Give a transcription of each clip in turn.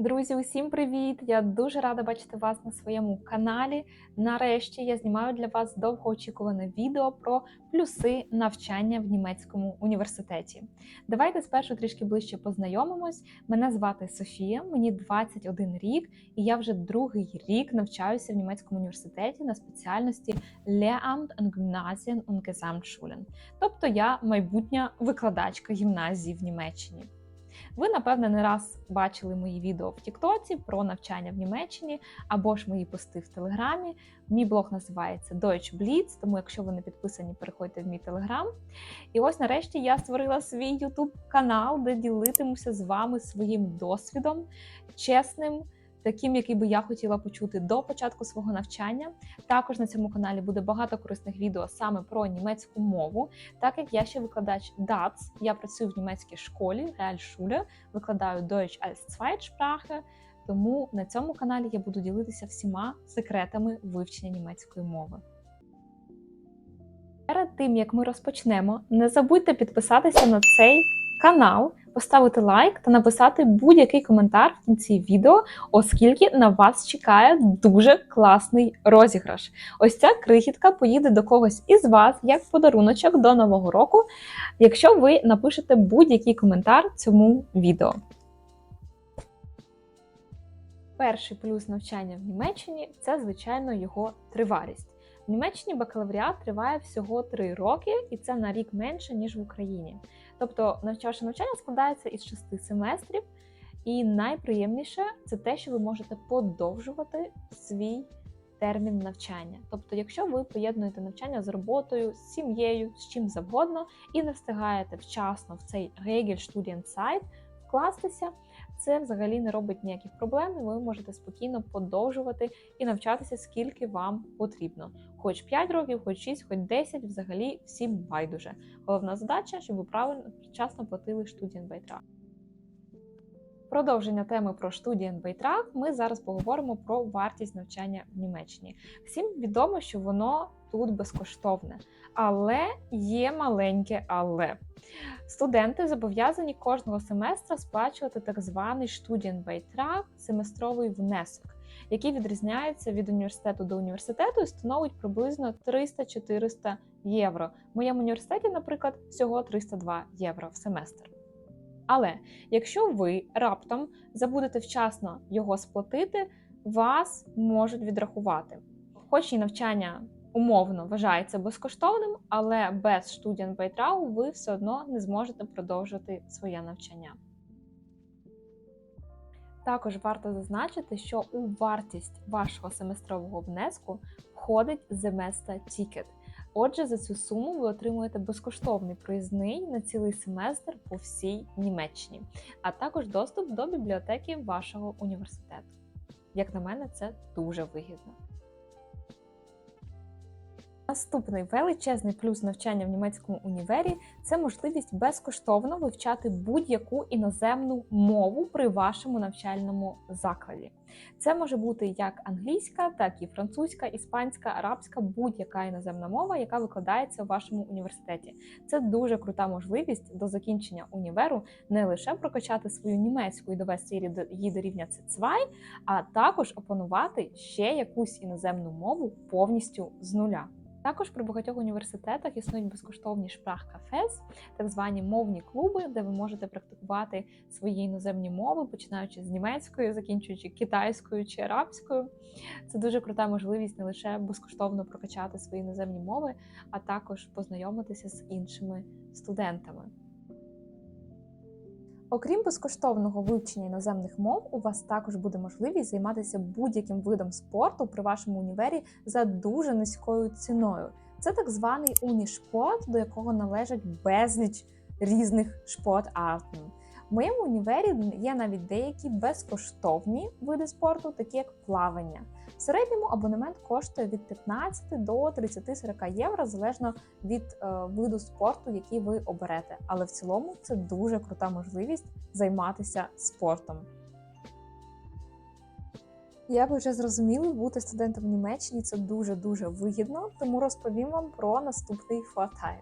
Друзі, усім привіт! Я дуже рада бачити вас на своєму каналі. Нарешті я знімаю для вас довгоочікуване відео про плюси навчання в німецькому університеті. Давайте спершу трішки ближче познайомимось. Мене звати Софія, мені 21 рік, і я вже другий рік навчаюся в німецькому університеті на спеціальності Lehramt und Gymnasien und Gesamtschulen. Тобто я майбутня викладачка гімназії в Німеччині. Ви, напевне, не раз бачили мої відео в Тіктоці про навчання в Німеччині або ж мої пости в Телеграмі. Мій блог називається Deutsch Blitz, тому якщо ви не підписані, переходьте в мій телеграм. І ось нарешті я створила свій YouTube канал, де ділитимуся з вами своїм досвідом, чесним. Таким, який би я хотіла почути до початку свого навчання. Також на цьому каналі буде багато корисних відео саме про німецьку мову, так як я ще викладач DATS, я працюю в німецькій школі Realschule, викладаю Deutsch als Zweitsprache, тому на цьому каналі я буду ділитися всіма секретами вивчення німецької мови. Перед тим як ми розпочнемо, не забудьте підписатися на цей канал, поставити лайк та написати будь-який коментар в кінці відео, оскільки на вас чекає дуже класний розіграш. Ось ця крихітка поїде до когось із вас як подаруночок до нового року, якщо ви напишете будь-який коментар цьому відео. Перший плюс навчання в Німеччині це, звичайно, його тривалість. В Німеччині бакалавріат триває всього 3 роки, і це на рік менше, ніж в Україні. Тобто навчавши навчання складається із шести семестрів, і найприємніше це те, що ви можете подовжувати свій термін навчання. Тобто, якщо ви поєднуєте навчання з роботою, з сім'єю, з чим завгодно, і не встигаєте вчасно в цей Regelstudienzeit вкластися, це взагалі не робить ніяких проблем. Ви можете спокійно подовжувати і навчатися, скільки вам потрібно. Хоч 5 років, хоч 6, хоч 10, взагалі всім байдуже. Головна задача, щоб ви правильно вчасно платили студієнбайтрак. Продовження теми про студієнбайтрак ми зараз поговоримо про вартість навчання в Німеччині. Всім відомо, що воно тут безкоштовне, але є маленьке але. Студенти зобов'язані кожного семестра сплачувати так званий студієнбайтрак, семестровий внесок, який відрізняється від університету до університету і становить приблизно 300-400 євро. В моєму університеті, наприклад, всього 302 євро в семестр. Але якщо ви раптом забудете вчасно його сплатити, вас можуть відрахувати. Хоч і навчання умовно вважається безкоштовним, але без студієнбайтрау ви все одно не зможете продовжити своє навчання. Також варто зазначити, що у вартість вашого семестрового внеску входить Semester Ticket. Отже, за цю суму ви отримуєте безкоштовний проїзний на цілий семестр по всій Німеччині, а також доступ до бібліотеки вашого університету. Як на мене, це дуже вигідно. Наступний величезний плюс навчання в німецькому універі це можливість безкоштовно вивчати будь-яку іноземну мову при вашому навчальному закладі. Це може бути як англійська, так і французька, іспанська, арабська, будь-яка іноземна мова, яка викладається у вашому університеті. Це дуже крута можливість до закінчення універу не лише прокачати свою німецьку і довести її до рівня C2, а також опанувати ще якусь іноземну мову повністю з нуля. Також при багатьох університетах існують безкоштовні шпрах-кафес, так звані мовні клуби, де ви можете практикувати свої іноземні мови, починаючи з німецької, закінчуючи китайською чи арабською. Це дуже крута можливість не лише безкоштовно прокачати свої іноземні мови, а також познайомитися з іншими студентами. Окрім безкоштовного вивчення іноземних мов, у вас також буде можливість займатися будь-яким видом спорту при вашому універі за дуже низькою ціною. Це так званий унішпорт, до якого належать безліч різних спорт-артів. В моєму універі є навіть деякі безкоштовні види спорту, такі як плавання. Середньому абонемент коштує від 15 до 30-40 євро, залежно від е, виду спорту, який ви оберете. Але в цілому це дуже крута можливість займатися спортом. Як ви вже зрозуміли, бути студентом в Німеччині це дуже-дуже вигідно, тому розповім вам про наступний фортайм.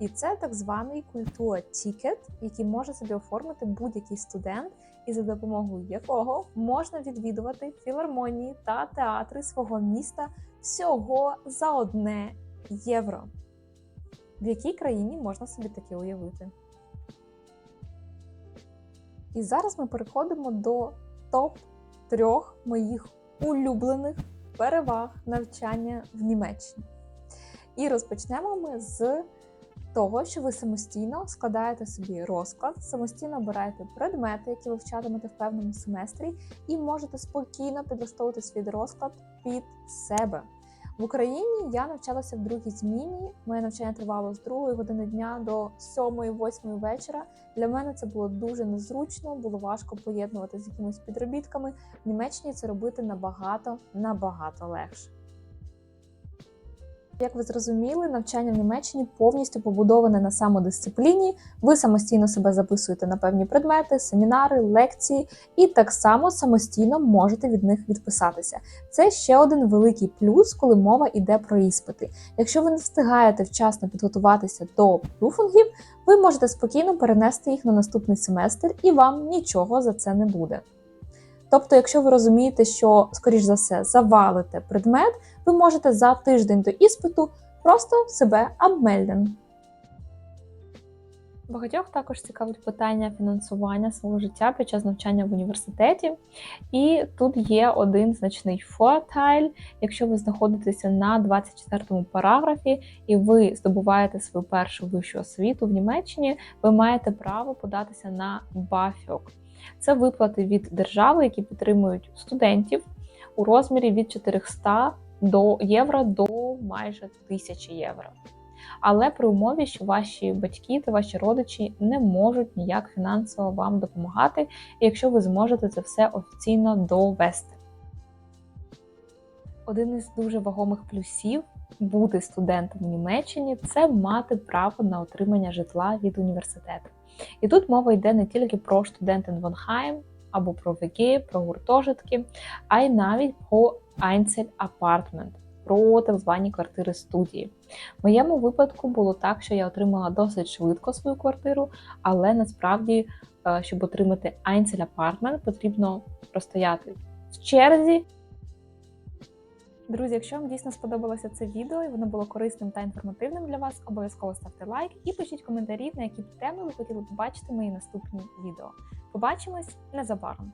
І це так званий культура-тікет, який може собі оформити будь-який студент, і за допомогою якого можна відвідувати філармонії та театри свого міста всього за одне євро. В якій країні можна собі таке уявити? І зараз ми переходимо до топ трьох моїх улюблених переваг навчання в Німеччині. І розпочнемо ми з того, що ви самостійно складаєте собі розклад, самостійно обираєте предмети, які ви вчатимете в певному семестрі, і можете спокійно підлаштовувати свій розклад під себе. В Україні я навчалася в другій зміні. Моє навчання тривало з 2 години дня до 7-8 вечора. Для мене це було дуже незручно, було важко поєднувати з якимись підробітками. В Німеччині це робити набагато набагато легше. Як ви зрозуміли, навчання в Німеччині повністю побудоване на самодисципліні. Ви самостійно себе записуєте на певні предмети, семінари, лекції, і так само самостійно можете від них відписатися. Це ще один великий плюс, коли мова йде про іспити. Якщо ви не встигаєте вчасно підготуватися до плюфунгів, ви можете спокійно перенести їх на наступний семестр, і вам нічого за це не буде. Тобто, якщо ви розумієте, що, скоріш за все, завалите предмет, ви можете за тиждень до іспиту просто себе обмельден. Багатьох також цікавить питання фінансування свого життя під час навчання в університеті. І тут є один значний фортайль. Якщо ви знаходитеся на 24 параграфі і ви здобуваєте свою першу вищу освіту в Німеччині, ви маєте право податися на BAföG. Це виплати від держави, які підтримують студентів у розмірі від 400 до євро до майже 1000 євро. Але при умові, що ваші батьки та ваші родичі не можуть ніяк фінансово вам допомагати, якщо ви зможете це все офіційно довести. Один із дуже вагомих плюсів бути студентом в Німеччині це мати право на отримання житла від університету. І тут мова йде не тільки про Студентенвонхайм або про ВГ, про гуртожитки, а й навіть про Einzel-Apartment, про так звані квартири студії. В моєму випадку було так, що я отримала досить швидко свою квартиру, але насправді, е, щоб отримати Einzel-Apartment, потрібно простояти в черзі. Друзі, якщо вам дійсно сподобалося це відео і воно було корисним та інформативним для вас, обов'язково ставте лайк і пишіть коментарі, на які теми ви хотіли побачити мої наступні відео. Побачимось незабаром!